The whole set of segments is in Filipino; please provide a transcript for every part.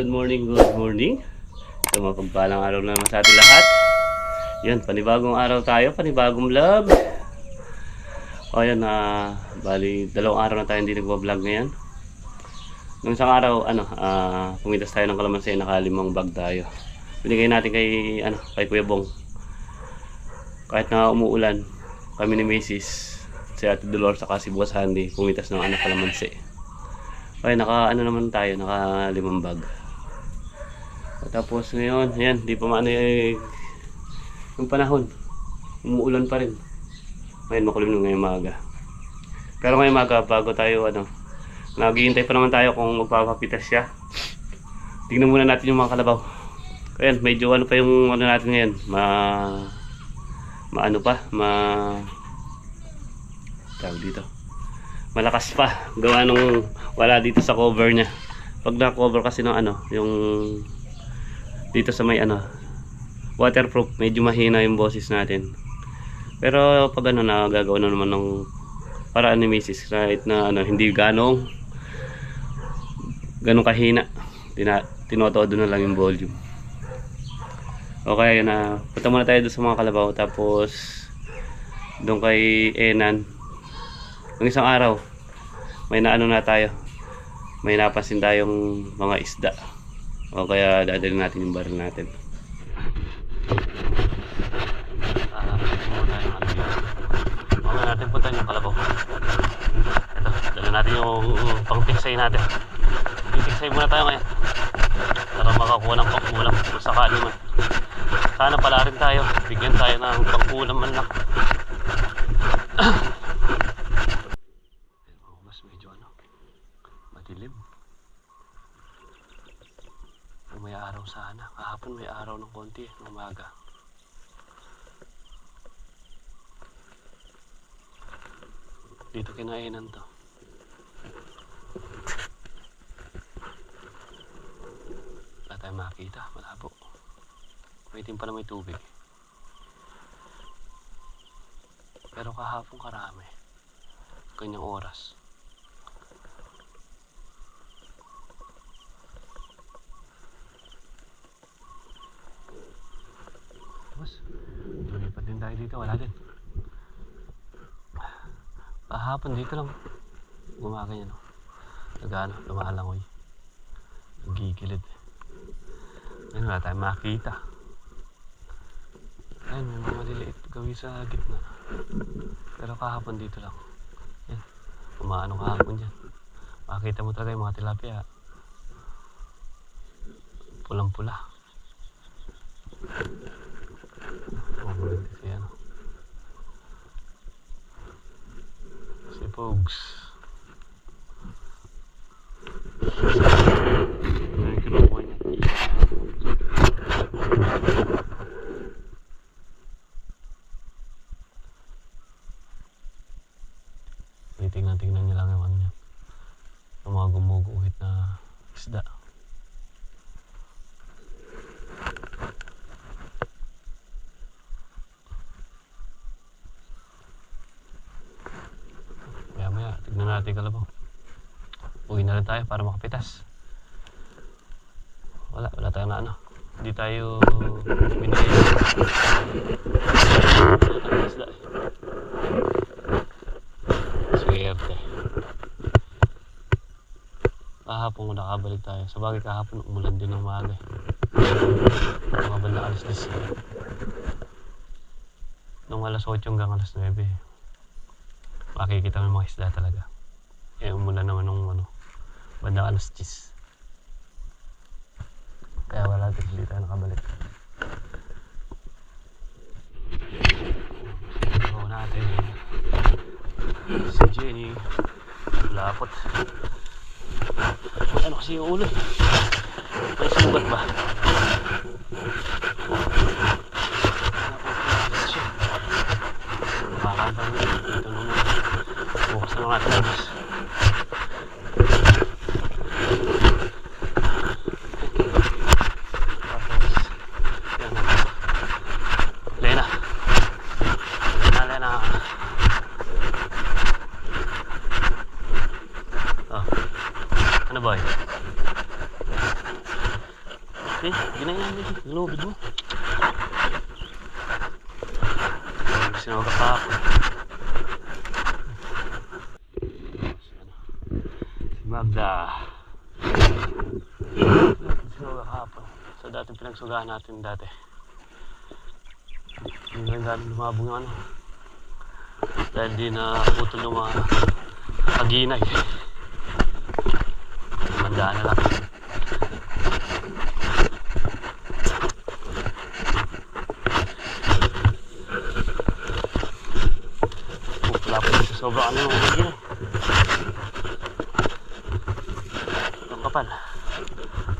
good morning, good morning. Ito mapagpalang araw na naman sa ating lahat. Yan, panibagong araw tayo, panibagong vlog. O yan, na bali, dalawang araw na tayo hindi nagwa-vlog ngayon. Nung isang araw, ano, ah, pumitas tayo ng kalamansi, nakalimang bag tayo. Binigay natin kay, ano, kay Kuya Bong. Kahit na umuulan, kami ni Macy's, si Ate Dolores, saka si Boss Handy, pumitas ng anak kalamansi. Okay, naka ano naman tayo, naka limang bag. Tapos ngayon, ayan, di pa maano yung panahon. Umuulan pa rin. Ngayon, makulim na ngayong maga. Pero ngayong maga, bago tayo, ano, naghihintay pa naman tayo kung magpapapitas siya. Tingnan muna natin yung mga kalabaw. Ayan, medyo ano pa yung ano natin ngayon, ma... Maano pa, ma... Tawag dito malakas pa gawa nung wala dito sa cover niya pag na-cover kasi ng ano yung dito sa may ano waterproof medyo mahina yung boses natin pero pag ano nagagawa na naman ng paraan ni Mrs. kahit na ano hindi ganong ganong kahina Tina, tinotodo na lang yung volume okay na punta muna tayo doon sa mga kalabaw tapos doon kay Enan Nung isang araw, may naano na tayo. May napansin tayong mga isda. O kaya dadalhin natin yung baril natin. Muna natin punta yung kalabaw. Ito, dala natin yung pang-tiksay natin. Tiksay muna tayo ngayon. Para makakuha ng pangkulam kung sakali man. Sana pala rin tayo. Bigyan tayo ng pangkulam man lang. mas medyo ano, madilim. Kung may araw sana. Kahapon may araw ng konti, ng umaga. Dito kinainan to. Wala tayong makita, malabo. Waiting pa na may tubig. Pero kahapon karami kanyang oras. Tapos, lumipat din tayo dito. Wala din. Kahapon dito lang. Gumaganyan. No? Nagano, lumalangoy. Nagigilid. Ayun, wala tayong makita. Ayun, may mga maliliit gawin sa gitna. Pero kahapon dito lang. Yan. Umaano kahapon dyan. Makikita mo talaga yung mga tilapia. Pulang-pula. Oh, maganda si ano. Si Pogs. Ayan, kinukuha niya. Titingnan-tingnan niya lang yung ano niya. Yung mga gumuguhit na isda. Maya natin kalabaw. Uwi na rin tayo para makapitas. Wala, wala tayong na ano. Hindi tayo eh. Swerte. Kahapon nakabalik tayo. Sa bagay kahapon umulan din ng maaga. Mga bandang alas 10. Nung alas 8 hanggang alas 9. Makikita mo yung mga isda talaga. Eh umulan naman nung ano, bandang alas 10. Kaya wala din hindi tayo nakabalik. Ito natin si Jenny lapot ano kasi yung ulo eh? May sugat ba? Makakanta mo dito naman. Bukas na natin labas tapos yan na Lena Lena Lena Oh. Ano boy? Lubid mo. Sinaga pa ako. Si Magda. Sinaga kahapon. Sa dating pinagsugahan natin dati. Hindi na dahil lumabong ano. Dahil di na putol yung mga kaginay. Mandaan na lang. Sobrang ano yung kaginay. Ang kapal.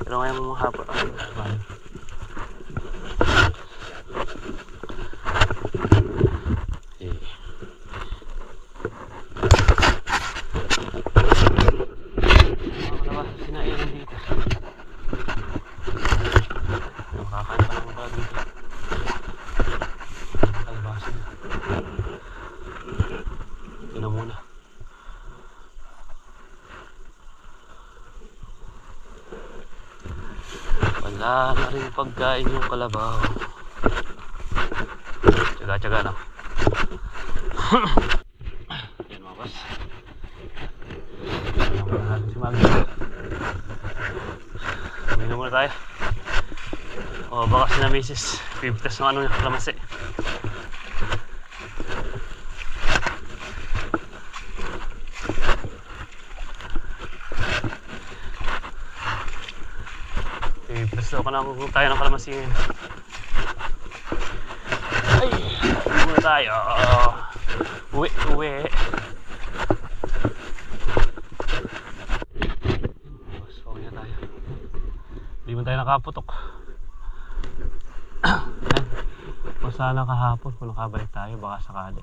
Pero ngayon mga hapon. Ay, Eh. Mga ba, sinairan dito. Makakain pa naman pala dito. Kalbasan. Yun na muna. Rin pagkain yung kalabaw. Tsaga-tsaga na. Yan mga boss. Si Magda. Uminom muna tayo. O baka si na misis. Pipitas ng ano niya, kalamansi. Na kung tayo ng kalamansi. Ay, muna tayo. Uwi, uwi. So, na tayo. Hindi man tayo nakaputok. Kung sana kahapon, kung nakabalik tayo, baka sakali.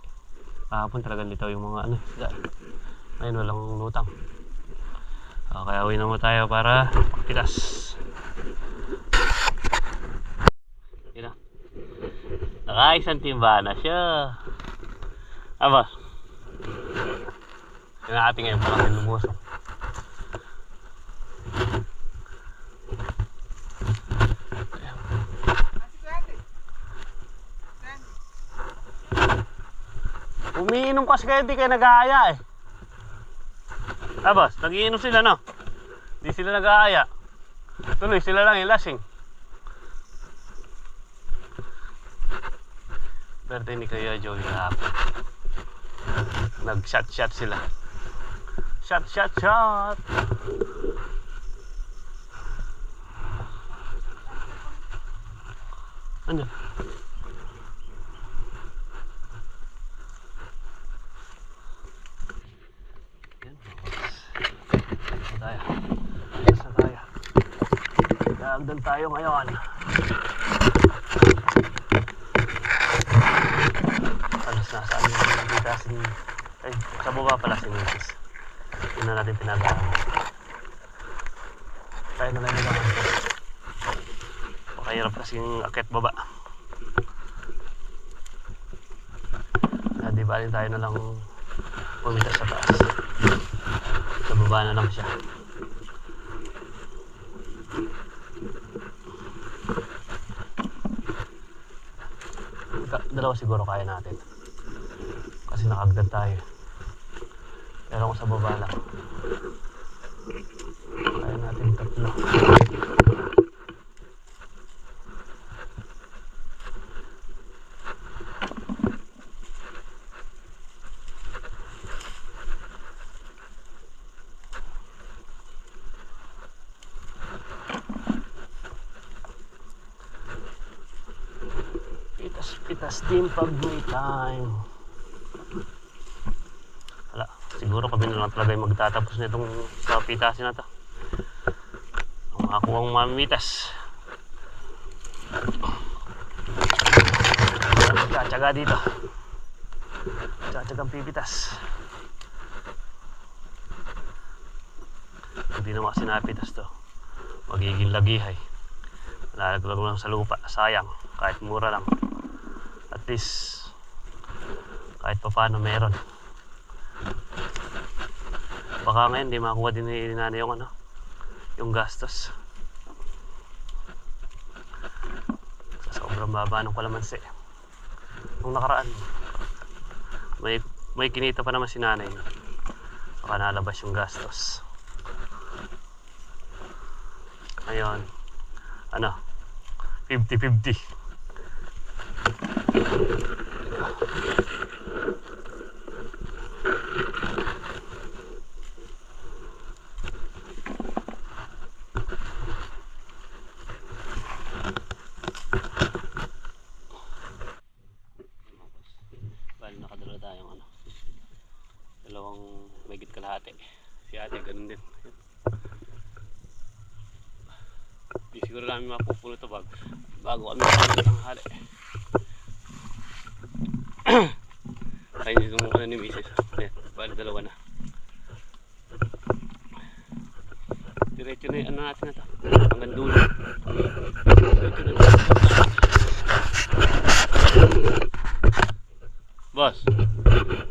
Kahapon talagang litaw yung mga ano. Ngayon walang lutang. Ah, kaya uwi na tayo para pitas. Yun na. Nakaisang timba na siya. Yun ang ating ngayon parang lumusok. Umiinom kasi kayo, di kayo nag-aaya eh. Abas, nagiinom sila no? Di sila nag-aaya. Tuloy sila lang yung lasing. Pero ni Kuya Joey kahapon. Nag-shot-shot sila. Shot, shot, shot! Ano? Tayo? Saan tayo? Dagdag tayo ngayon. Alas na saan yung nakikita si... Ay, sa baba pala si Mrs. Yun na natin pinagawa. Tayo na lang nila ito. Pakahirap kasi yung akit baba. Ah, di ba tayo na lang pumita sa taas. Sa baba na lang siya. Dalawa siguro kaya natin. Kasi nakagdag tayo. Pero kung sa baba lang. Kaya natin tatlo. Din pag may time. Wala, siguro kami na lang talaga yung magtatapos nitong sa pitasin na to. Makakuha ang mamitas. Tsaga dito. Tsagang pipitas. Hindi naman kasi napitas to. Magiging lagihay. Lalaglag lang sa lupa. Sayang. Kahit mura lang. At least, kahit pa paano meron. Baka ngayon, di makuha din ni nanay yung ano, yung gastos. Sobrang baba ng kalamansi. Nung nakaraan, may, may kinita pa naman si nanay. Baka nalabas yung gastos. Ngayon, ano, 50-50. Bali nakadala tayong ano. Dalawang megit kalahati. Si ate ganun din. Di siguro namin mapupuno to bag. Bago kami ng Kaya dito mo ni Mrs. Ayan, bali dalawa na. Diretso na yung ano natin na to. Hanggang dulo. Diretso na. Boss,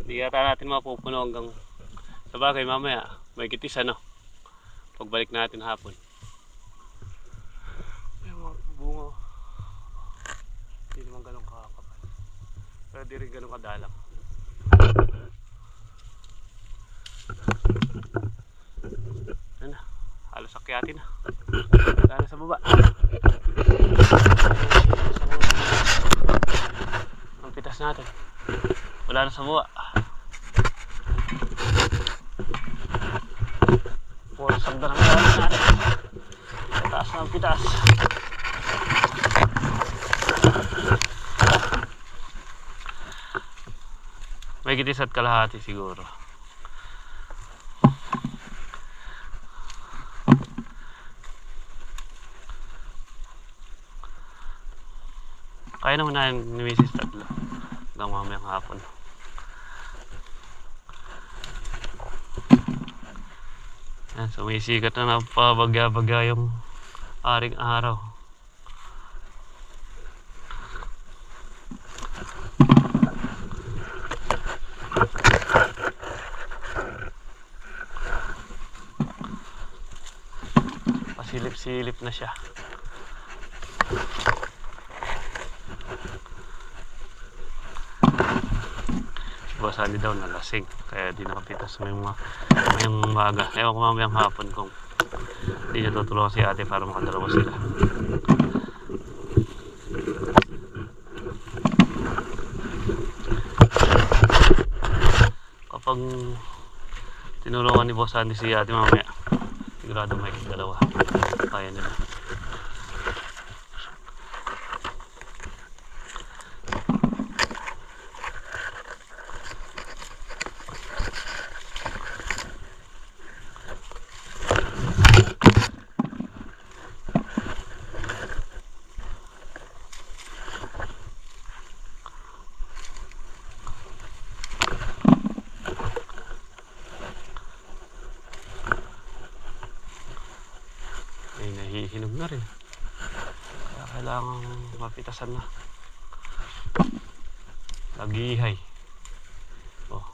hindi yata natin mapupuno hanggang sa bagay mamaya. May kitis ano. Pagbalik natin hapon. May mga bunga. Hindi naman ganun kakapal. Pero di rin ganun kadalang. Ano? Halos akyatin na. Na sa baba. Ang pitas natin. Wala na sa buwa. Puro sagda ng natin. Pitaas na ang pitas. May gitis at kalahati siguro. Kaya naman na ni Mrs. Tatlo hanggang mamayang hapon. Yan, sumisikat na ng pabagya-bagya yung aring araw. Pasilip-silip na siya. Andy daw nalasing. Kaya di nakapitas may mga ngayong umaga. Ewan ko mamayang hapon kung hindi niya tutulungan si ate para makadalawa sila. Kapag tinulungan ni Boss Andy si ate mamaya, sigurado may dalawa. Kaya nila. ay nahihinog na rin. Kaya kailangan mapitasan na. Lagihay. Oh.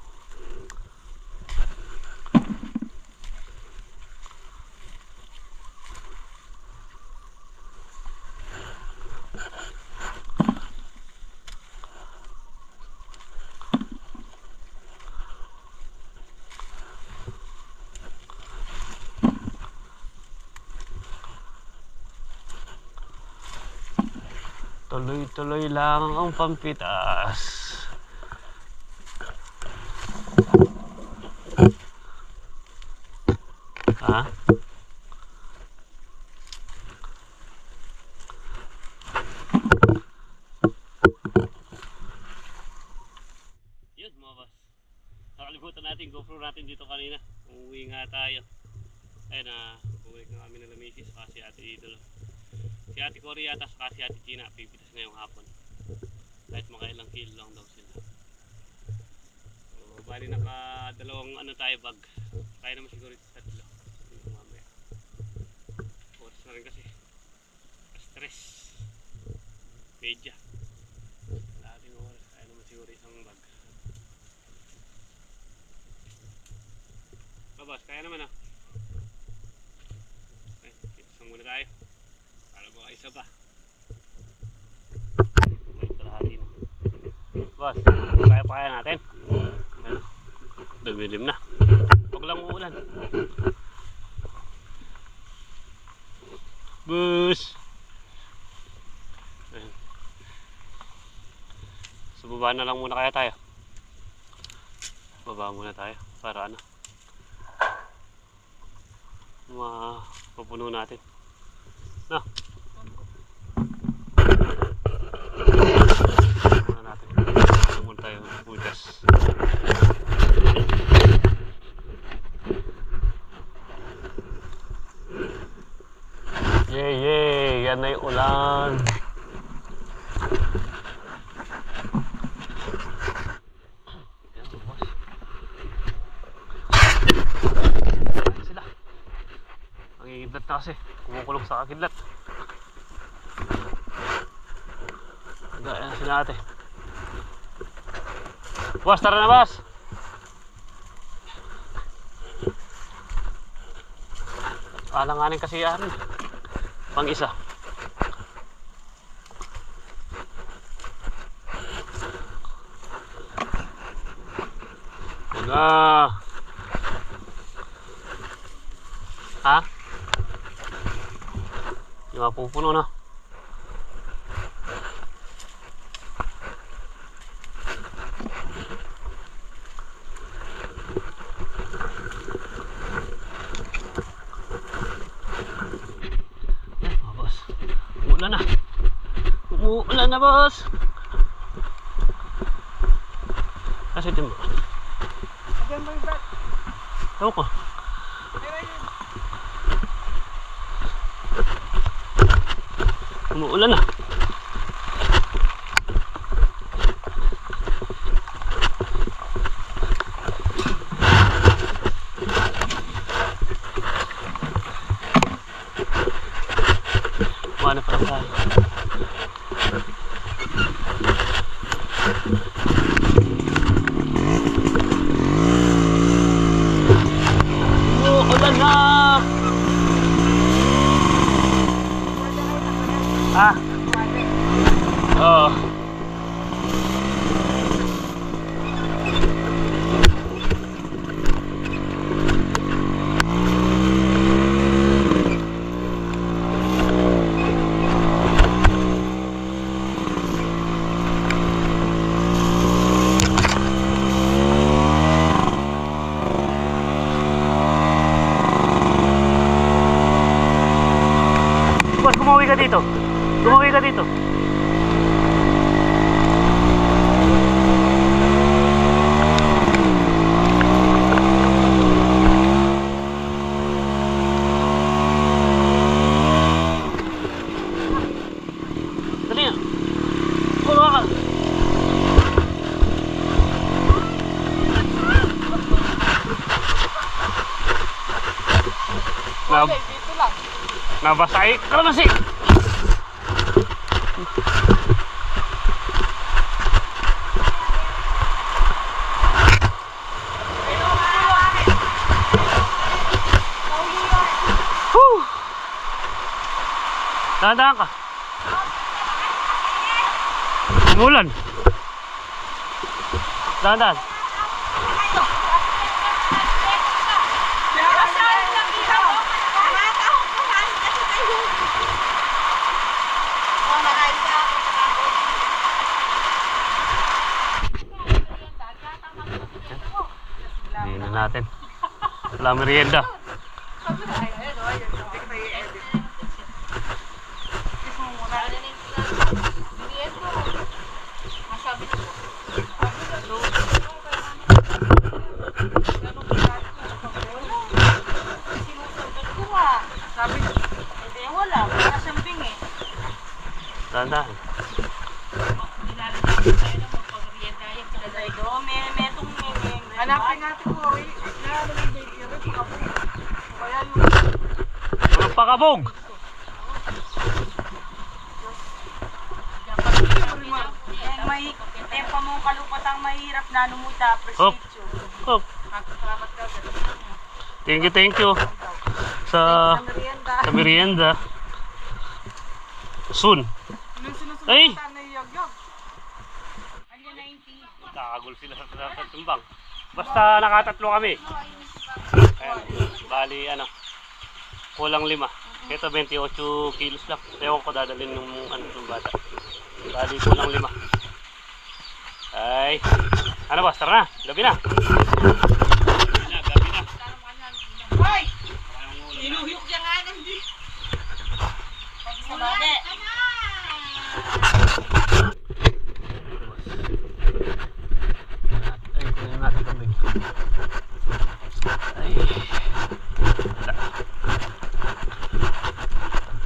Tuloy-tuloy lang ang pampitas. Ha? Yun mga boss. Nakalimutan natin GoPro natin dito kanina. Umuwi nga tayo. Ayun na, bumalik na kami ng misis kasi ate dito. Si Ate Cory yata sa si Ate Gina, pipitas ngayong hapon. Kahit mga ilang kilo lang daw sila. So, bali naka dalawang ano tayo bag. Kaya naman siguro ito tatlo. Yung mamaya. Oras na rin kasi. Stress. Medya. Lahating oras. Kaya naman siguro isang bag. Babas, kaya naman ah. Okay, pitas muna tayo. Baka isa pa. Boss, kaya pa kaya natin. Dumilim na. Huwag lang uulan. Bus! Baba na lang muna kaya tayo. Baba muna tayo para ano. Mapupuno natin. No? Muna natin. Ano muna tayo butas. Yay, yay! Yan na yung ulan. Yan, boss. Yan sila. Ang iidlat na kasi. Kumukulong sa kakidlat. Gaya na sila ate. Boss, tara na boss! Alanganin kasi yan. Pang isa. Na. Ha? Di mapupuno na. Yan, mga boss. Umuulan na. Umuulan na, boss. Kasi mo. Again, bring back. Ewan ko. Umuulan na. Mana pa lang tayo. Umuulan na! Ah? Oo. Boss, kumawi ka dito. Kumawi ka dito. Dali na. Kumawa ka. Nab Dito lang. nabasay. Kalamasi! Whew! Dahan-dahan ka. Umulan. Dahan-dahan. Hindi na natin. Wala merienda. Sabi, hindi wala. Wala siyang bing eh. Dahan-dahan. Hanapin natin po. eh. Naano ng baby rin. Kaya yung Walang pakabog! may tempo mong kalupatang mahirap na numuta. Hop. You. Oh, Salamat ka. thank you, thank you. Sa, Sa merienda. sa merienda. Soon. Anong sinusunod Ay! na yogyog? Alya 90. nakakagulo sila sa, sa, sa tumbang. Basta nakatatlo kami. Ayan, bali ano, kulang lima. Ito 28 kilos lang. Ewan ko dadalhin ng ano ng bata. Bali kulang lima. Ay, ano ba? Tara na, gabi na. Gabi na, gabi na. Hoy! Inuhyok niya nga nang di. Sa babe. Ay, kunin natin tubig. Ay, wala.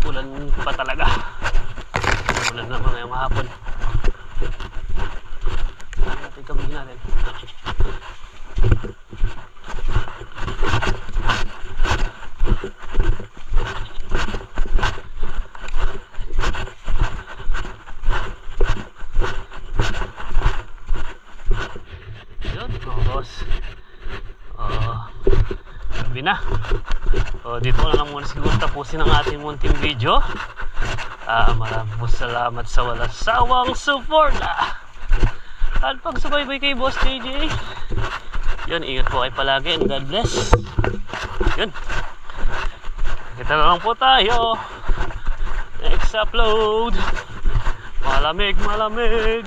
Ulan pa talaga. Ulan naman ngayong hapon. Kunin natin tubig natin. Yun, mga boss. Uh, gabi na. So, dito na lang muna siguro tapusin ang ating munting video. Ah, maraming salamat sa walang sawang suporta. At pagsubaybay kay Boss JJ. Yun, ingat po kayo palagi and God bless. Yun. Kita na lang po tayo. Next upload. Malamig, malamig.